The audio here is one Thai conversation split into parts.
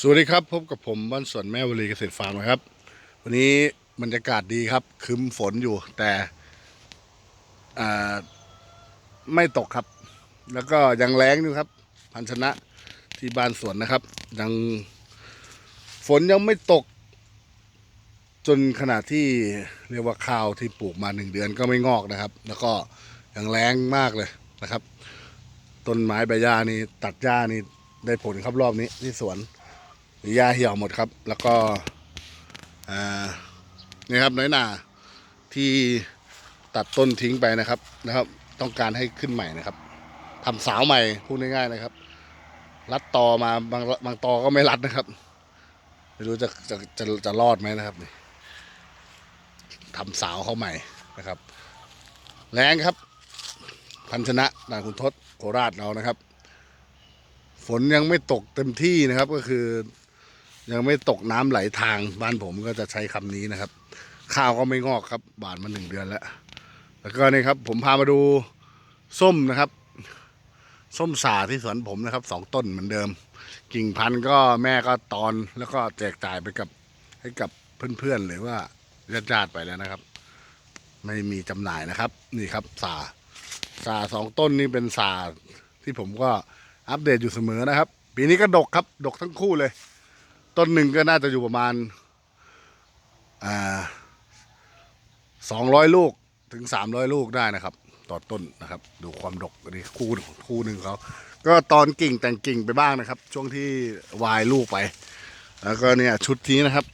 สวัสดีครับ พบกับผมบ้านสวนแม่วลีเกษตรฟาร์มนะครับ วันนี้บรรยากาศดีครับครึมฝนอยู่แต่ไม่ตกครับ แล้วก็ยังแรงอยู่ครับ พันชนะที่บ้านสวนนะครับ ยังฝนยังไม่ตก จนขนาดที่เรียกว่าข้าวที่ปลูกมาหนึ่งเดือนก็ไม่งอกนะครับ แล้วก็ยังแรงมากเลยนะครับต้นไม้ใบหญ้านี่ตัดหญ้านี่ได้ผลครับรอบนี้ที่สวน หญ้าเหี่ยวหมดครับ แล้วก็นี่ครับน้อยหนาที่ตัดต้นทิ้งไปนะครับนะครับ ต้องการให้ขึ้นใหม่นะครับทำสาวใหม่พูดง่ายๆนะครับ รัดตอมาบางบางตอก็ไม่รัดนะครับไม่รู้จะจะจะจะรอดไหมนะครับนี่ทำสาวเข้าใหม่นะครับแรงครับ พันชนะด่านคุณทศโคราชเรานะครับ ฝนยังไม่ตกเต็มที่นะครับก็คือ ยังไม่ตกน้ำไหลทางบ้านผมก็จะใช้คำนี้นะครับ ข้าวก็ไม่งอกครับ บานมาหนึ่งเดือนแล้ว แล้วก็นี่ครับผมพามาดูส้มนะครับ ส้มสาที่สวนผมนะครับสองต้นเหมือนเดิม กิ่งพันธุ์ก็แม่ก็ตอนแล้วก็แจกจ่ายไปกับให้กับเพื่อนๆหรือว่าญาติๆไปแล้วนะครับ ไม่มีจำหน่ายนะครับ นี่ครับสาสาสองต้นนี่เป็นสาที่ผมก็อัปเดตอยู่เสมอนะครับ ปีนี้ก็ดกครับ ดกทั้งคู่เลย ต้นหนึ่งก็น่าจะอยู่ประมาณสองร้อยลูกถึงสามร้อยลูกได้นะครับ ต่อต้นนะครับ ดูความดกนนี้คู่คู่หนึ่งเขาก็ตอนกิ่งแต่งกิ่งไปบ้างนะครับ ช่วงที่วายลูกไป แล้วก็เนี่ยชุดนี้นะครับ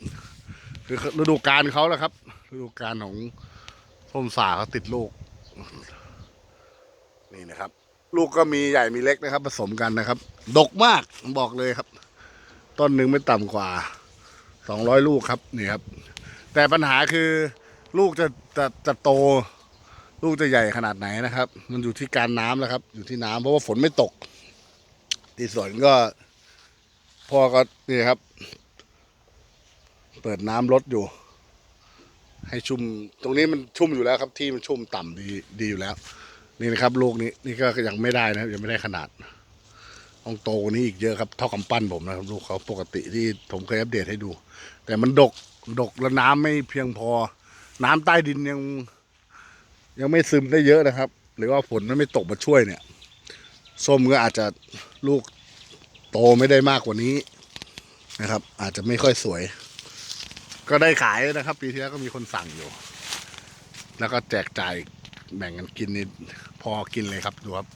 คือฤดูกาลเขาแหละครับฤดูกาลของส้มสาเขาติดลูก นี่นะครับ ลูกก็มีใหญ่มีเล็กนะครับ ผสมกันนะครับ ดกมากบอกเลยครับ ต้นหนึ่งไม่ต่ำกว่าสองร้อยลูกครับนี่ครับ แต่ปัญหาคือลูกจะจะจะโต ลูกจะใหญ่ขนาดไหนนะครับ มันอยู่ที่การน้ำแล้วครับ อยู่ที่น้ำเพราะว่าฝนไม่ตก ที่สวนก็พ่อก็นี่ครับ เปิดน้ำลดอยู่ ให้ชุ่มตรงนี้มันชุ่มอยู่แล้วครับ ที่มันชุ่มต่ำดีดีอยู่แล้ว นี่นะครับ ลูกนี้นี่ก็ยังไม่ได้นะครับยังไม่ได้ขนาด ต้องโตกว่านี้อีกเยอะครับเท่ากำปั้นผมนะครับลูกเขาปกติที่ผมเคยอัปเดตให้ดู แต่มันดกดกแล้วน้ำไม่เพียงพอ น้ำใต้ดินยัง ยังไม่ซึมได้เยอะนะครับ หรือว่าฝนมันไม่ตกมาช่วยเนี่ยส้มก็อาจจะลูกโตไม่ได้มากกว่านี้นะครับ อาจจะไม่ค่อยสวย ก็ได้ขายนะครับ ปีที่แล้วก็มีคนสั่งอยู่ แล้วก็แจกจ่ายแบ่งกันกินนี่พอกินเลยครับดูครับ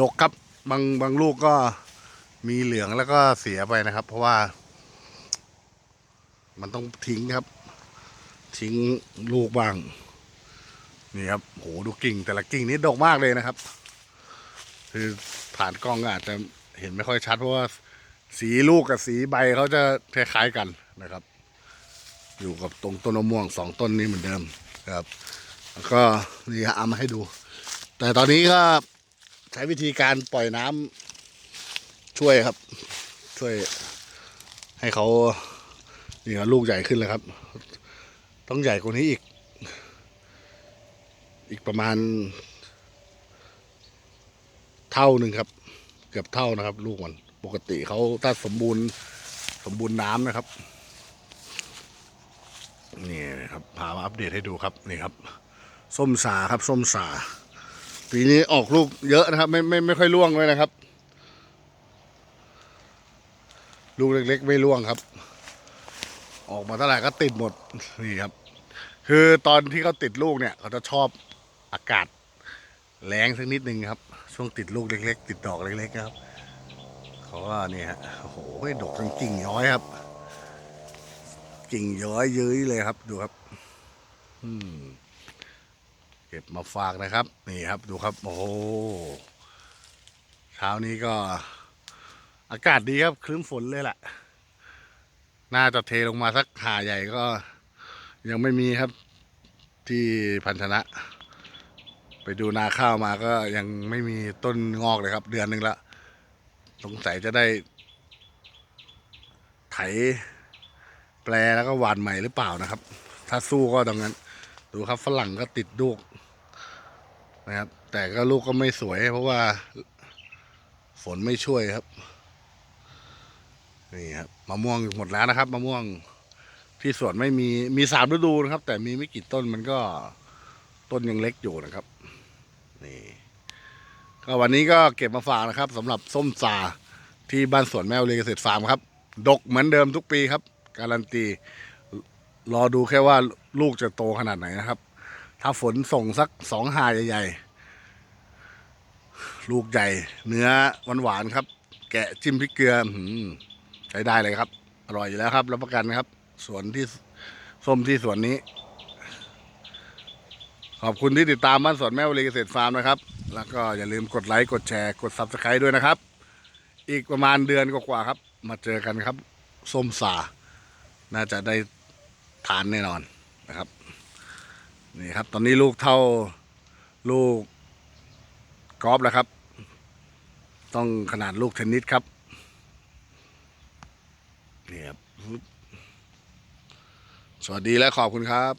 ดกครับ บางบางลูกก็มีเหลืองแล้วก็เสียไปนะครับ เพราะว่า มันต้องทิ้งครับ ทิ้งลูกบ้าง นี่ครับโหดูกิ่ง แต่ละกิ่งนี้ดกมากเลยนะครับ คือผ่านกล้องก็อาจจะเห็นไม่ค่อยชัด เพราะว่าสีลูกกับสีใบเขาจะคล้ายๆกันนะครับ อยู่กับตรงต้นมะม่วงสองต้นนี้เหมือนเดิมครับ แล้วก็นี่ฮะเอามาให้ดู แต่ตอนนี้ก็ ใช้วิธีการปล่อยน้ำช่วยครับ ช่วยให้เขานี่ครับลูกใหญ่ขึ้นเลยครับ ต้องใหญ่กว่านี้อีก อีกประมาณ เท่าหนึ่งครับ เกือบเท่านะครับ ลูกมันปกติเขาถ้าสมบูรณ์ สมบูรณ์น้ำนะครับนี่ครับพามาอัปเดตให้ดูครับนี่ครับ ส้มสาครับ ส้มสา ปีนี้ออกลูกเยอะนะครับ ไม่ไม่ไม่ค่อยร่วงเลยนะครับ ลูกเล็ก ๆ ไม่ร่วงครับ ออกมาเท่าไหร่ก็ติดหมดนี่ครับ คือตอนที่เขาติดลูกเนี่ยเขาจะชอบอากาศแรงสักนิดนึงครับ ช่วงติดลูกเล็ก ๆ ติดดอกเล็ก ๆ ครับเขาว่านี่ฮะโอ้โหดอกทั้งกิ่งย้อยครับกิ่งย้อยเย้ยเลยครับ ดูครับ อืม ก็บมาฝากนะครับ นี่ครับดูครับ โอ้โหเช้านี้ก็อากาศดีครับครึ้มฝนเลยแหละน่าจะเทลงมาสักหาใหญ่ก็ ยังไม่มีครับที่พันธนะ ไปดูนาข้าวมาก็ยังไม่มีต้นงอกเลยครับ เดือนหนึ่งละสงสัยจะได้ ไถแปลแล้วก็หวานใหม่หรือเปล่านะครับ ถ้าสู้ก็ตรงนั้น ดูครับฝรั่งก็ติดลูก นะครับ แต่ก็ลูกก็ไม่สวย เพราะว่าฝนไม่ช่วยครับ นี่ครับมะม่วงหมดแล้วนะครับมะม่วงที่สวนไม่มีมีสามฤดูนะครับ แต่มีไม่กี่ต้นมันก็ต้นยังเล็กอยู่นะครับ นี่ ก็วันนี้ก็เก็บมาฝากนะครับสำหรับส้มสาที่บ้านสวนแม่วลีเกษตรฟาร์มครับ ดกเหมือนเดิมทุกปีครับ การันตี รอดูแค่ว่าลูกจะโตขนาดไหนนะครับ ถ้าฝนส่งสักสองหาใหญ่ๆ ลูกใหญ่ เนื้อหวานๆครับ แกะจิ้มพริกเกลืออื้อหือใช้ได้เลยครับ อร่อยอยู่แล้วครับ รับประกันครับ สวนที่ส้มที่สวนนี้ ขอบคุณที่ติดตามบ้านสวนแม่วลีเกษตรฟาร์มนะครับ แล้วก็อย่าลืมกดไลค์ กดแชร์ กด subscribe ด้วยนะครับ อีกประมาณเดือนกว่าๆครับ มาเจอกันครับ ส้มสา น่าจะได้ทานแน่นอนนะครับ นี่ครับ ตอนนี้ลูกเท่าลูกกอล์ฟแล้วครับ ต้องขนาดลูกเทนนิสครับนี่ครับสวัสดีและขอบคุณครับ